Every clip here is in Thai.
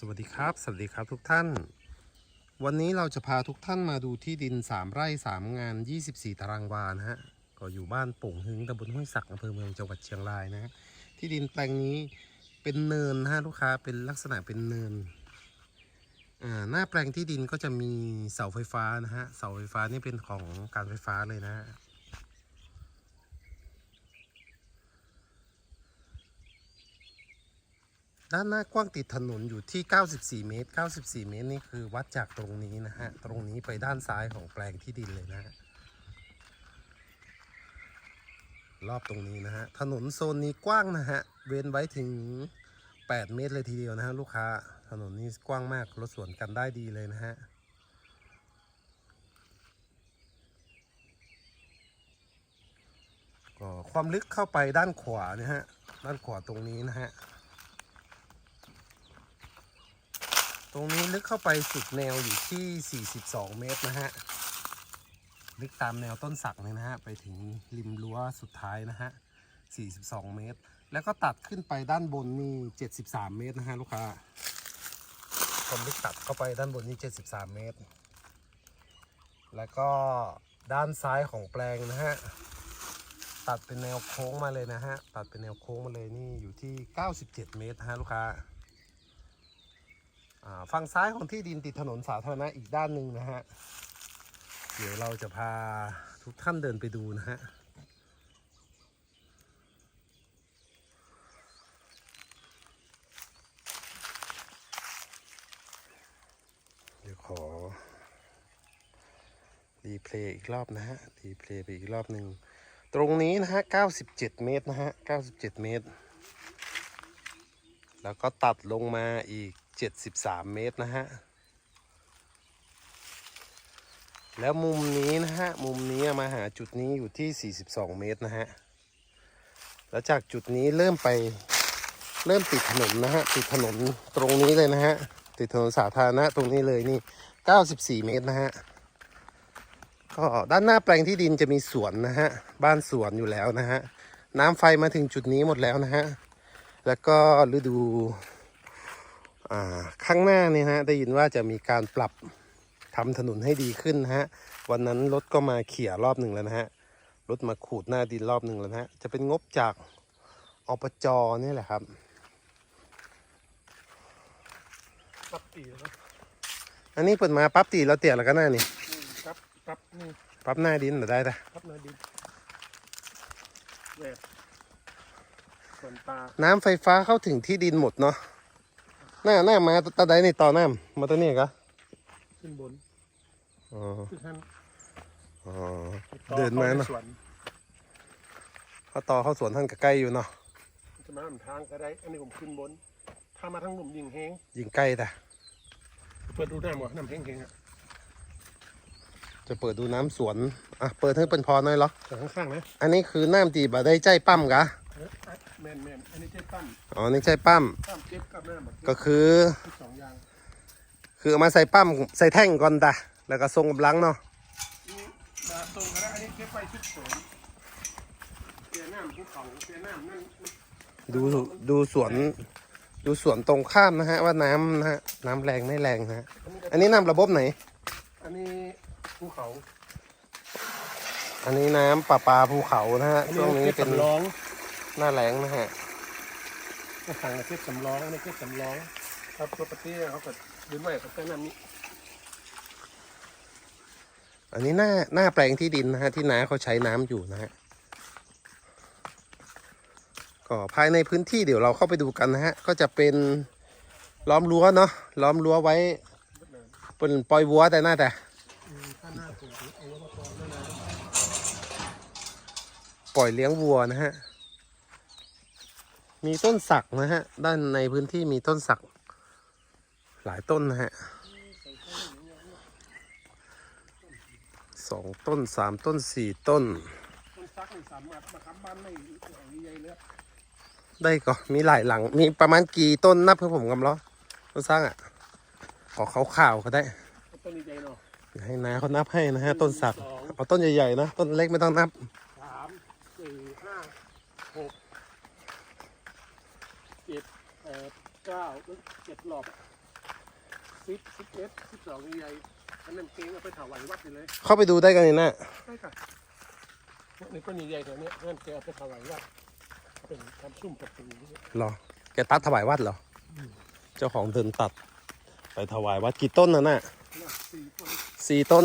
สวัสดีครับ สวัสดีครับทุกท่าน วันนี้เราจะพาทุกท่านมาดูที่ดิน 3 ไร่ 3 งาน 24 ตารางวานะฮะ ก็อยู่บ้านโป่งหึงตำบลห้วยสักอำเภอเมืองจังหวัดเชียงรายนะฮะ ที่ดินแปลงนี้เป็นเนินฮะลูกค้า เป็นลักษณะเป็นเนิน อ่า หน้าแปลงที่ดินก็จะมีเสาไฟฟ้านะฮะ เสาไฟฟ้านี่เป็นของการไฟฟ้าเลยนะฮะ ด้านหน้ากว้างติดถนนอยู่ที่ 94 เมตร 94 เมตรนี่คือวัดจากตรงนี้นะฮะ ตรงนี้ไปด้านซ้ายของแปลงที่ดินเลยนะฮะ รอบตรงนี้นะฮะ ถนนโซนนี้กว้างนะฮะ เว้นไว้ถึง 8 เมตรเลยทีเดียวนะฮะลูกค้า ถนนนี้กว้างมาก รถสวนกันได้ดีเลยนะฮะก็ความลึกเข้าไปด้านขวานะฮะ ด้านขวาตรงนี้นะฮะ ตรงนี้ลึกเข้าไปสุดแนวอยู่ที่ 42 เมตรนะฮะ ลึกตามแนวต้นสักเลยนะฮะ ไปถึงริมรั้วสุดท้ายนะฮะ 42 เมตร แล้วก็ตัดขึ้นไปด้านบนนี่ 73 เมตรนะฮะลูกค้าความลึกตัดเข้าไปด้านบนนี่ 73 เมตร แล้วก็ด้านซ้ายของแปลงนะฮะ ตัดเป็นแนวโค้งมาเลยนะฮะ ตัดเป็นแนวโค้งมาเลยนี่อยู่ที่ 97 เมตรนะฮะลูกค้า ฝั่งซ้ายของที่ดินติดถนนสาธารณะอีกด้านหนึ่งนะฮะ เดี๋ยวเราจะพาทุกท่านเดินไปดูนะฮะ เดี๋ยวขอรีเพลย์อีกรอบนะฮะรีเพลย์ไปอีกรอบหนึ่ง ตรงนี้นะฮะ 97 เมตรนะฮะ 97 เมตร แล้วก็ตัดลงมาอีก 73 เมตรนะฮะ แล้วมุมนี้นะฮะ มุมนี้มาหาจุดนี้อยู่ที่ 42 เมตรนะฮะ แล้วจากจุดนี้เริ่มไปเริ่มติดถนนนะฮะ ติดถนนตรงนี้เลยนะฮะ ติดถนนสาธารณะตรงนี้เลยนี่ 94 เมตรนะฮะ ก็ด้านหน้าแปลงที่ดินจะมีสวนนะฮะ บ้านสวนอยู่แล้วนะฮะ น้ำไฟมาถึงจุดนี้หมดแล้วนะฮะ แล้วก็ฤดูอ่า ข้างหน้าเนี่ยนะฮะได้ยินว่าจะมีการปรับทำถนนให้ดีขึ้นนะฮะวันนั้นรถก็มาเขี่ยรอบหนึ่งแล้วนะฮะรถมาขูดหน้าดินรอบหนึ่งแล้วนะฮะจะเป็นงบจากอปจนี่แหละครับปั๊บตีแล้วอันนี้เปิดมาปั๊บตีแล้วเตี่ยแล้วก็หน้านี่ปั๊บปั๊บนี่ปั๊บหน้าดินเหรอได้แต่ปั๊บนาดินแหวกส่วนตาน้ำไฟฟ้าเข้าถึงที่ดินหมดเนาะ หน้าหน้ามาตาใดนี่ต่อน้ำมาตัวนี้กะขึ้นบนอ๋อขึ้นท่านอ๋อต่อเดินมาเนอะข้สวนเขาต่อเข้าสวนท่านก็ใกล้อยู่เนาะจะมาทำทางก็ได้ อันนี้ผมขึ้นบน ถ้ามาทางหนุ่มยิงแห้งยิงใกล้แต่เปิดดูน้ำวะน้ำแห้งแห้งๆอะจะเปิดดูน้ำสวน อะ เปิดให้เป็นพอหน่อยเหรอแต่ข้างๆนะ อันนี้คือน้ำตีบ่ได้ใจปั้มกะเอ้ยอะ แมนแมนอันนี้เจ๊ตั้มอ๋อนี่ใจปั้มตั้มเจ็บกับหน้าหมดก็คือ ทุกสองอย่างคือเอามาใส่ปั้มใส่แท่งก่อนตะแล้วก็ทรงกำลังเนาะนี่มาตรงกันแล้วอันนี้เก็บไปชุดสวนเปียน้ำภูเขาเปียน้ำนั่นดูดูสวน ดูสวนตรงข้ามนะฮะ ว่าน้ำนะฮะน้ำแรงไม่แรงนะฮะอันนี้น้ำระบบไหน อันนี้ภูเขาอันนี้น้ำประปาภูเขานะฮะอันช่วงนี้เก็บเป็นสำรอง หน้าแรงนะฮะก็สั่งเก็บสำรองอันเก็บสำรองครับตัวปกติเขาก็ดึงไว้กับแค่น้ำนี้อันนี้หน้าหน้าแปลงที่ดินนะฮะที่น้าเขาใช้น้ำอยู่นะฮะก็ภายในพื้นที่เดี๋ยวเราเข้าไปดูกันนะฮะ ก็จะเป็นล้อมรั้วเนาะล้อมรั้วไว้เป็นปล่อยวัวแต่หน้าแต่ปล่อยเลี้ยงวัวนะฮะ มีต้นสักนะฮะ ด้านในพื้นที่มีต้นสัก หลายต้นนะฮะสองต้นสามต้นสี่ต้นมันซักมันสามารถมาทำบ้านไม่หลังใหญ่เลยได้ก็มีหลายหลัง มีประมาณกี่ต้นนับเพื่อผมกำล้อต้นสร้างอะ ขอเขาข่าวๆก็ได้เอาต้นใหญ่ๆเนาะเดี๋ยวให้นาเขานับให้นะฮะ ต้นสักเอาต้นใหญ่ๆนะ ต้นเล็กไม่ต้องนับ สามสี่ห้าหก เจ็ดแปดเก้าเจ็ดหลอบสิบสิบเอ็ดสิบสองใหญ่อันนั้นเก่งเอาไปถวายวัดไปเลยเข้าไปดูได้กันนี่นะใช่ค่ะเนี่ยนี่ก็มีใหญ่แถวเนี้ยนั่นแกเอาไปถวายวัดเป็นทำซุ่มประตูเนี่ยเหรอแกตัดถวายวัดเหรอ เจ้าของเดินตัด ไปถวายวัดกี่ต้นนะน่ะนะสี่คนสี่ต้น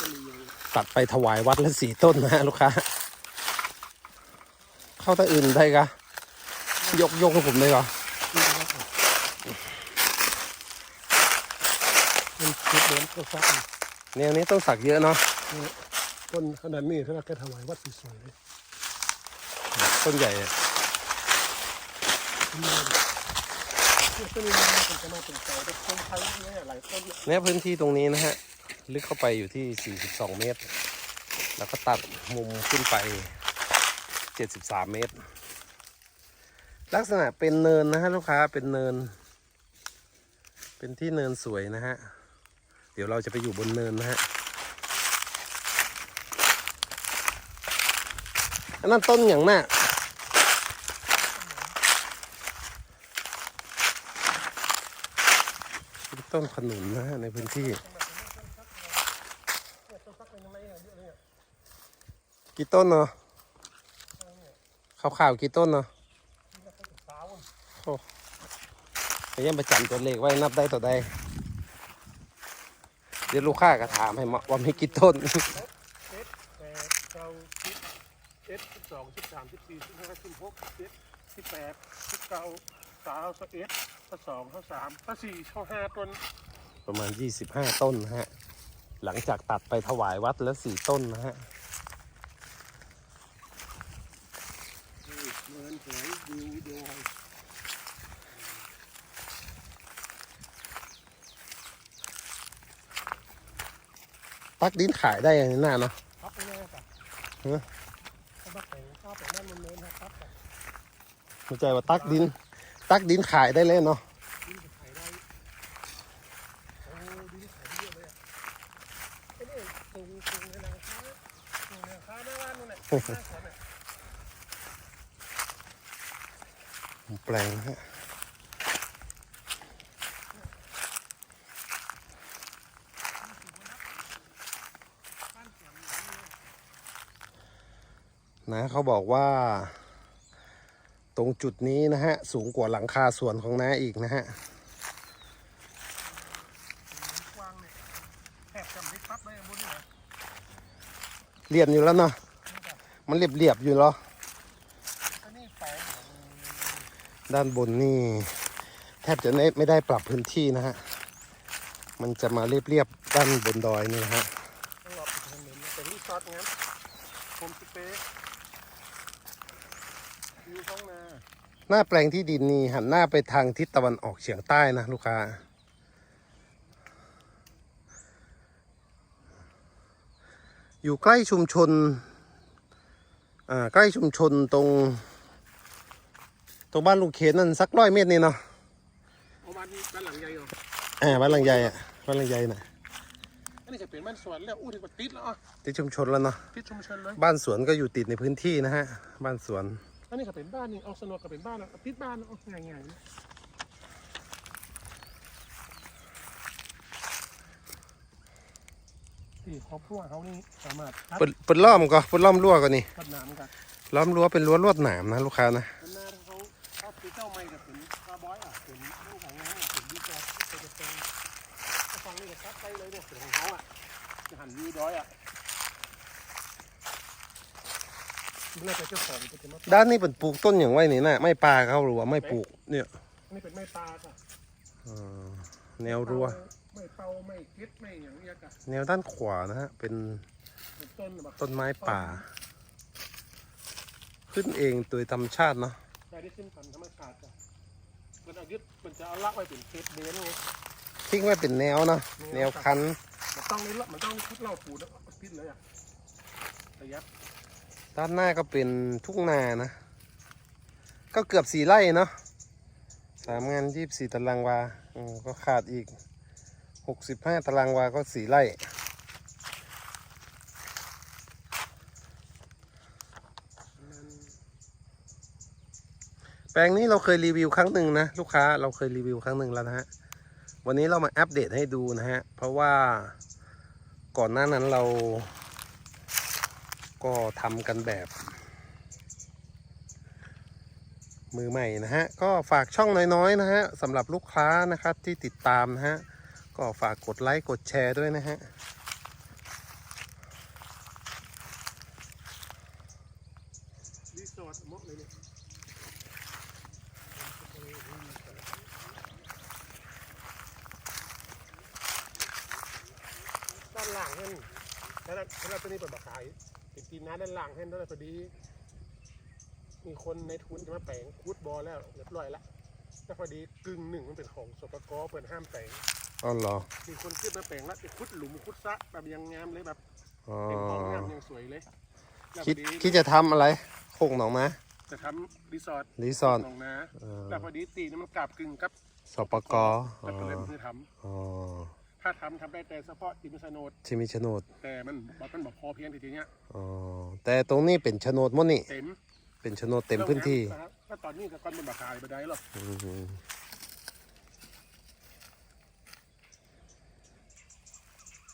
ก็มีอย่างตัดไปถวายวัดละสี่ต้นนะฮะลูกค้า เข้าตาอื่นได้กะยกยกให้ผมได้กะ นี้นะครับมัน คิดเดินก็ซักแนวนี้ต้องสักเยอะเนาะต้นขนาดนี้ถ้าแกถวายวัดสวยๆเลยต้นใหญ่อะเนี่ยต้นนี้มันเป็นจะมาเป็นใจแต่ต้นไทยเนี่ยหลายต้นเนี่ยเนี่ยพื้นที่ตรงนี้นะฮะ ลึกเข้าไปอยู่ที่ 42 เมตร แล้วก็ตัดมุมขึ้นไป 73 เมตร ลักษณะเป็นเนินนะฮะลูกค้าเป็นเนิน เป็นที่เนินสวยนะฮะ เดี๋ยวเราจะไปอยู่บนเนินนะฮะอันนั้นต้นอย่างน่ะต้นขนุนนะฮะในพื้นที่ กี่ต้นเนาะข่าวๆกี่ต้นเนาะโอ้ไปยังประจำตัวเลขไว้นับได้ต่อใด เดี๋ยวลูกค้าก็ถามให้มาว่ามีกี่ต้นเจ็ดแปดเก้าสิบเจ็ดสิบสองสิบสามสิบสี่สิบห้าสิบหกสิบเจ็ดสิบแปดสิบเก้าสาวสิบเอ็ดสิบสองสิบสามสิบสี่สิบห้าต้น ประมาณ25ต้นนะฮะ หลังจากตัดไปถวายวัดแล้วสี่ต้นนะฮะเงินสวยวิวดอย ตักดินขายได้อย่างนี้น่าเนาะครับไปเลยครับฮะถ้าบักแต่งข้าวแต่นั่นมันเน้นนะครับแต่เข้าใจว่าตักดิน ตักดินขายได้เลยเนาะดินขายได้โอ้ดินขายเยอะเลยอะไอ้นี่ปลูกปลูกในหลังคาปลูกในหลังคาหน้าบ้านนู่นแหละหน้าสวนน่ะแปลงนะฮะ นะเขาบอกว่า ตรงจุดนี้นะฮะ สูงกว่าหลังคาสวนของน้าอีกนะฮะเรียบอยู่แล้วเนาะมันเรียบเรียบอยู่เหรอด้านบนนี่ แทบจะไม่ไม่ได้ปรับพื้นที่นะฮะ มันจะมาเรียบเรียบด้านบนดอยนี่นะฮะต้องรอปิดถนนนะเป็นรีสอร์ทงั้นโฮมสเตย์วิวท้องนา หน้าแปลงที่ดินนี่หันหน้าไปทางทิศตะวันออกเฉียงใต้นะลูกค้า อยู่ใกล้ชุมชน อ่า ใกล้ชุมชนตรง ตรงบ้านลุงเคนนั่นสักร้อยเมตรนี่เนาะเอาบ้านนี้บ้านหลังใหญ่เหรออ่าบ้านหลังใหญ่อะบ้านหลังใหญ่น่ะอันนี้จะเป็นบ้านสวนแล้วอู้ถึงว่าติดแล้วอะที่ชุมชนแล้วเนาะ ติดชุมชนเลย บ้านสวนก็อยู่ติดในพื้นที่นะฮะ บ้านสวน อันนี้ก็เป็นบ้านนี่เอาสนุกก็เป็นบ้านแล้วติดบ้านเอาง่ายๆนะที่ครอบครัวเขานี่สามารถตัดเปิดเปิดล้อมก็เปิดล้อมรั้วก็นี่ตัดน้ำกันล้อมรั้วเป็นรั้วลวดหนามนะลูกค้านะเป็นหน้าเขาเขาคือเจ้าไม่กับเป็นคาร์บอยอะเป็นเรื่องของงานอะเป็นดีจอเป็นกระเซ็งถ้าฟังนี่ก็ซัดไปเลยเนี่ยเป็นของเขาอะจะหันวิวดอยอะมั นน่าจะเจ้าของจะมาด้านนี้เป็นปลูกต้นอย่างไว้นี่นะไม่ปลาเขาหรือว่าไม่ปลูก เนี่ยนี่เป็นไม้ปลาค่ะอ่าแนวรั้วไม่เป่าไม่เก็ดไม่อย่างเงี้ยกะแนวด้านขวานะฮะเป็นเป็นต้นแบบต้นไม้ป่า ขึ้นเองโดยธรรมชาติเนาะได้ได้ขึ้นพันธรรมชาติจ้ะมันเอายึดมันจะเอาลักไว้เป็นเคสเบนไง ทิ้งไว้เป็นแนวเนาะแนวคัน มันต้องนี่ละมันต้องพุดเหล่าปูดแล้วก็ปิดเลยอะระยะ ด้านหน้าก็เป็นทุ่งนานะ ก็เกือบสี่ไร่เนาะสามงานยี่สี่ตารางวาก็ขาดอีกหกสิบห้าตารางวาก็สี่ไร่แปลงนี้เราเคยรีวิวครั้งหนึ่งนะ ลูกค้าเราเคยรีวิวครั้งหนึ่งแล้วนะฮะ วันนี้เรามาอัปเดตให้ดูนะฮะ เพราะว่าก่อนหน้านั้นเรา ก็ทำกันแบบ มือใหม่นะฮะ ก็ฝากช่องน้อยๆนะฮะสำหรับลูกค้านะครับที่ติดตามนะฮะ ก็ฝากกดไลค์กดแชร์ด้วยนะฮะ รีสอร์ทเหมาะเลยเนี่ยด้านหลังเห็นแล้วแล้วตัวนี้เปิดมาขายเป็นทีมงานด้านหลังเห็นแล้วพอดี มีคน ในทุนจะมาแปลงคูดบอลแล้วเรียบร้อยแล้วแต่พอดีกึ่งหนึ่งมันเป็นของสปกเปิดห้ามแปลงอ๋อเหรอมีคนขึ้นมาแปลงแล้วไปคุดหลุมคุดซะแบบยังงามเลยแบบอ๋อเป็นของงามยังสวยเลยแล้วคิดพอคิดจะทำอะไรโคกหนองมาจะทำรีสอร์ทรีสอร์ทหนองนาเออแล้วพอดีตีนี่มันกลับกึ่งกับสปกอ๋ก็อเลยมือทอ๋อำถ้าทำทำได้แต่เฉพาะติมโฉนดที่มีโฉนดแต่มันบอกมันบอกพอเพียงทีเนี้ยอ๋อแต่ตรงนี้เป็นโฉนดหมดนี่เต็ม เป็นโฉนดเต็มพื้นที่แล้วก็ตอนนี้ก็ก้อนมันบาขายไปได้หรอกอืม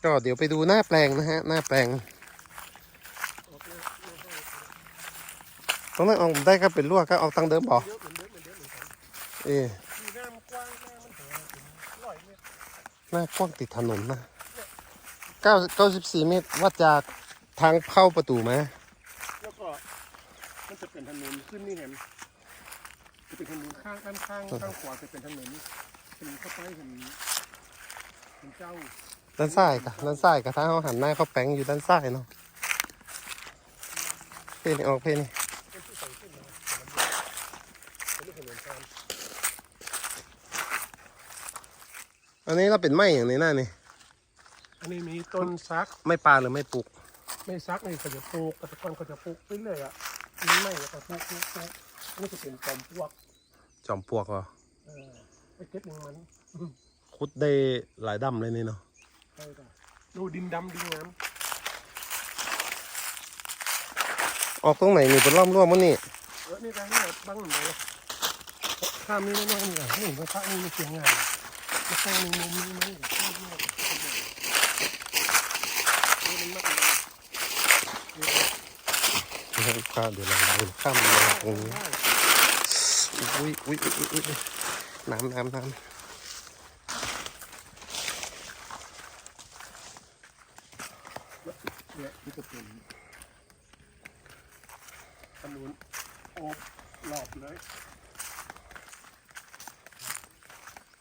ก็เดี๋ยวไปดูหน้าแปลงนะฮะ หน้าแปลงโอเคตรงนั้นออกได้ก็เป็นลวกก็เอาตังเดิมบ่เยอะเหมือนเดิมเหมือนเดิมเหมือนกันเออมีหน้ามันกว้างหน้ามันแหงถึงร้อยเมตรหน้ากว้างติดถนนนะเก้าเก้าสิบสี่เมตรวัดจากทางเข้าประตูมาแล้วก็มันจะเป็น ถนนขึ้นนี่เห็นจะเป็นถนนข้างด้านข้างข้างขวาจะเป็นถนนถนนเข้าไปเห็นเห็นเจ้าด้านซ้ายกะด้านซ้ายกะถ้าเขาหันหน้าเข้าแปลงอยู่ด้านซ้ายเนาะเพนออกเพนนี่เป็นที่ใส่ขึ้นมาเป็นที่ถนนทางอันนี้ก็เป็นไม้อย่างนี้หน้านี่อันนี้มีต้นซัก ไม่ปลาหรือไม่ปลูก ไม่ซักนี่เขาจะปลูกแต่ก่อนเขาจะปลูกเรื่อยๆอะ มีไม่แล้วก็ปลูกปลูกปลูกอันนี้จะเป็นจอมพวกจอมปลวกเหรอเออไปเก็บหนึ่งมันคุดได้หลายดำเลยนี่เนาะใช่จ้ะดูดินดำดินงามออกตรงไหนนี่เป็นร่อมร่วมมันนี่เออนี่ทางนี้บังหน่อยเลยข้ามนี้แน่ๆนี่เหรอนี่พระนี่มันเสียงงานมาสร้างในมุมนี้มั้งข้ามนี่นี่มันมาก เลยข้าเดี๋ยวเราเดินข้ามมาตรงนี้อุ้ยอุ้ยอุ้ยอุ้ยน้ำน้ำน้เนี่ยที่จะเป็นถนนโอบหลอบเลย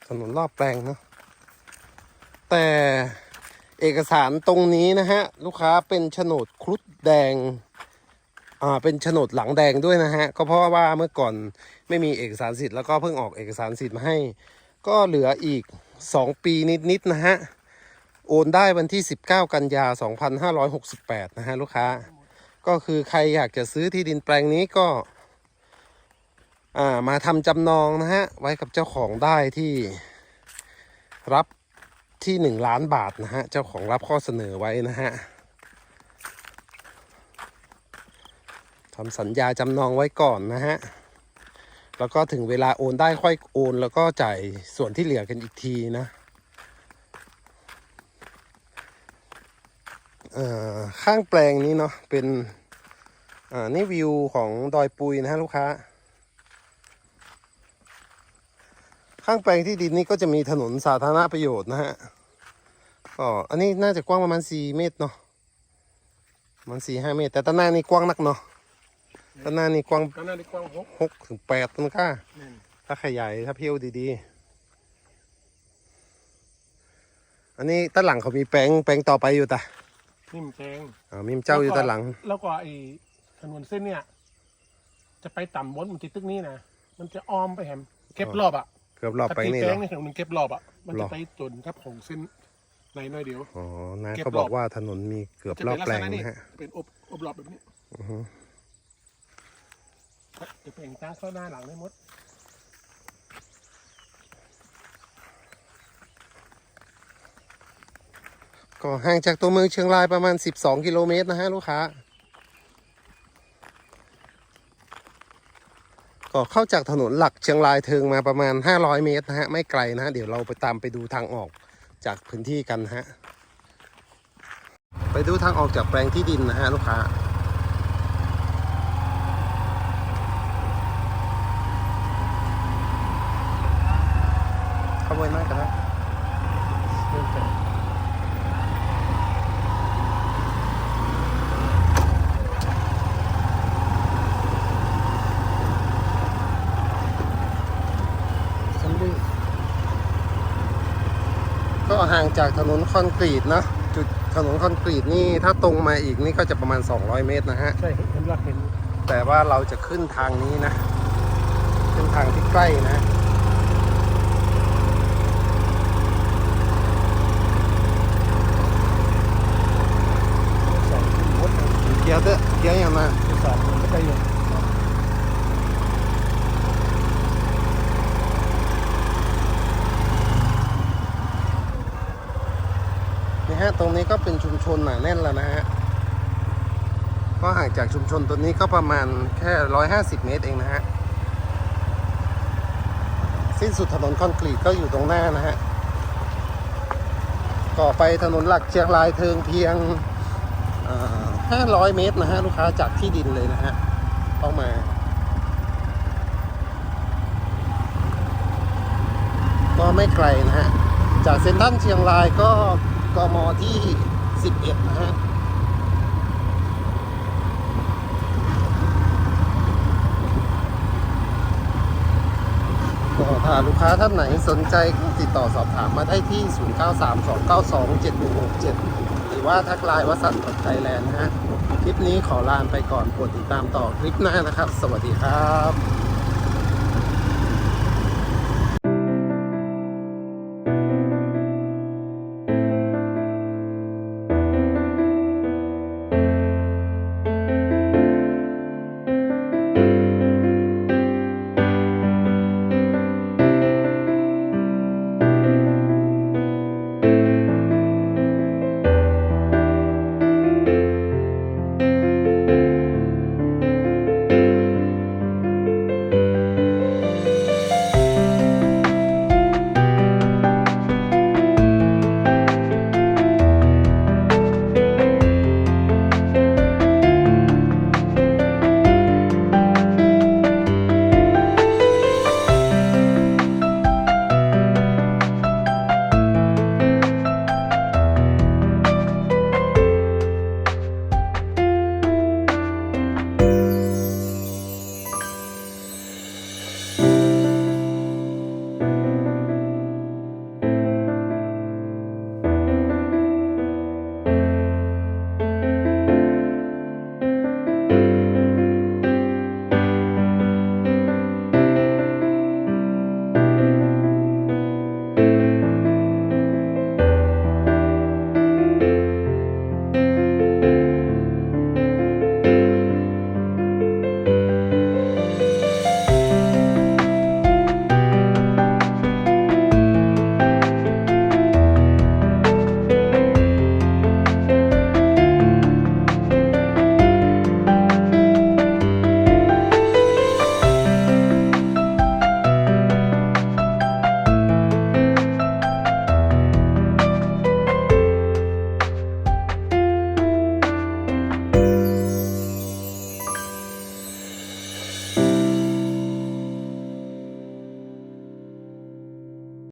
ถนนรอบแปลงเนาะแต่เอกสารตรงนี้นะฮะ ลูกค้าเป็นโฉนดครุฑแดง อ่าเป็นโฉนดหลังแดงด้วยนะฮะ ก็เพราะว่าเมื่อก่อนไม่มีเอกสารสิทธิ์แล้วก็เพิ่งออกเอกสารสิทธิ์มาให้ ก็เหลืออีก 2 ปีนิดๆนะฮะ โอนได้วันที่ 19 กันยา 2568 นะฮะลูกค้า ก็คือใครอยากจะซื้อที่ดินแปลงนี้ก็ อ่ามาทำจำนองนะฮะ ไว้กับเจ้าของได้ที่รับที่ 1 ล้านบาทนะฮะ เจ้าของรับข้อเสนอไว้นะฮะ ทำสัญญาจำนองไว้ก่อนนะฮะ แล้วก็ถึงเวลาโอนได้ค่อยโอน แล้วก็จ่ายส่วนที่เหลือกันอีกทีนะอ่อข้างแปลงนี้เนาะเป็นอ่านี่วิวของดอยปุยนะฮะลูกค้า ข้างแปลงที่ดินนี่ก็จะมีถนนสาธารณประโยชน์นะฮะก็อันนี้น่าจะกว้างประมาณสี่เมตรเนาะประมันสี่ห้าเมตร แต่ต้นหน้านี่กว้างนักเนาะ ต้นหน้านี่กว้างก็น่าจะกว้างหกหกถึงแปดต้นกล้านี่ถ้าขยายถ้าเพี้ยวดีๆ อันนี้ด้านหลังเขามีแปลงแปลงต่อไปอยู่ตะนิ่มแจงอ่ามีเจ้าอยู่ด้านหลัง แล้วก็ไอ้ถนนเส้นเนี่ย จะไปต่ำบนมันติดตึกนี้นะมันจะอ้อมไปแหมเก็บรอบอะเกือบรอบไปถ้าตีนี่แปลเหรงอนี่ถนนเก็บรอบอะมันหรจะอ ไปจนครับของเส้นในหน่อยเดียว อ๋อนะเก็บเขาบอกรอบว่าถนนมีเกือบจะรอเป็บนลักแปลษงณะนี้นะฮะเป็นอบอบรอบแบบนี้ อือฮึ จะเป็นตาเข้าหน้าหลังได้หมดก็ห่างจากตัวเมืองเชียงรายประมาณ 12 กิโลเมตรนะฮะลูกค้า ก็เข้าจากถนนหลักเชียงรายเทิงมาประมาณ 500 เมตรนะฮะ ไม่ไกลนะฮะ เดี๋ยวเราไปตามไปดูทางออกจากพื้นที่กันฮะ ไปดูทางออกจากแปลงที่ดินนะฮะลูกค้า ขโมยมากกันนะก็ห่างจากถนนคอนกรีตเนอะจุดถนนคอนกรีตนี่ถ้าตรงมาอีกนี่ก็จะประมาณ 200 เมตรนะฮะ ใช่เห็นรักเห็น แต่ว่าเราจะขึ้นทางนี้นะ ขึ้นทางที่ใกล้นะ สองมด เกียวเตอะ เกียวยังมาสองมันก็ได้อยู่นี่ฮะตรงนี้ก็เป็นชุมชนหนาแน่นแล้วนะฮะก็ห่างจากชุมชนตัวนี้ก็ประมาณแค่150เมตรเองนะฮะสิ้นสุดถนนคอนกรีตก็อยู่ตรงหน้านะฮะก่อไปถนนหลักเชียงรายเทิงเพียงอ่อ 500 เมตรนะฮะลูกค้าจากที่ดินเลยนะฮะเข้ามาก็ไม่ไกลนะฮะ จากเซ็นทรัลเชียงรายก็กมที่ 11 นะฮะก็ถ้าลูกค้าท่านไหนสนใจก็ติดต่อสอบถามมาได้ที่ 0932927167หรือ ว่าทักไลน์วัสัตว์ไทยแลนด์นะฮะคลิปนี้ขอลาไปก่อนโปรดติดตามต่อคลิปหน้านะครับ สวัสดีครับ